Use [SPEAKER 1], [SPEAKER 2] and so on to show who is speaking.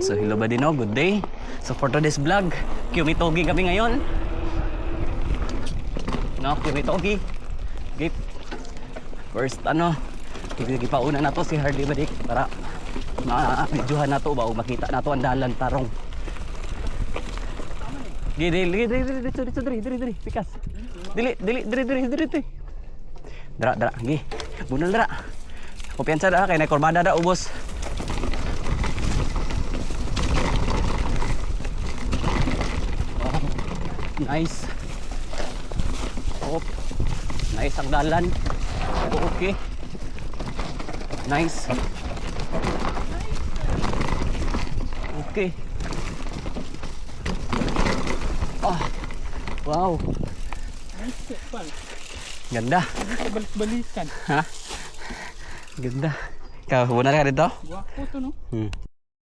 [SPEAKER 1] So hello ba din Good day. So for today's vlog, kumitogi kami ngayon. No, kumitogi. Gip. First ano, kipauna na to si Harley Badik para ma-videohan na to ba o makita na to ang dalan tarong. Gidil, gidil, gidil, dito, dito, diri, diri, diri, pikas. Dili, dili, diri, diri, diri, diri. Dra, dra, gi. Bunal dra. Kupiansa dra kay na korbada da ubos. Nice. Oh. Nice ang dalan. Oh, okay. Nice. Okay. Ah. Wow. Ganda.
[SPEAKER 2] Balik-balikan.
[SPEAKER 1] Ha? Ganda. Ikaw, muna ka dito?
[SPEAKER 2] Guwapo to no?
[SPEAKER 1] Hmm.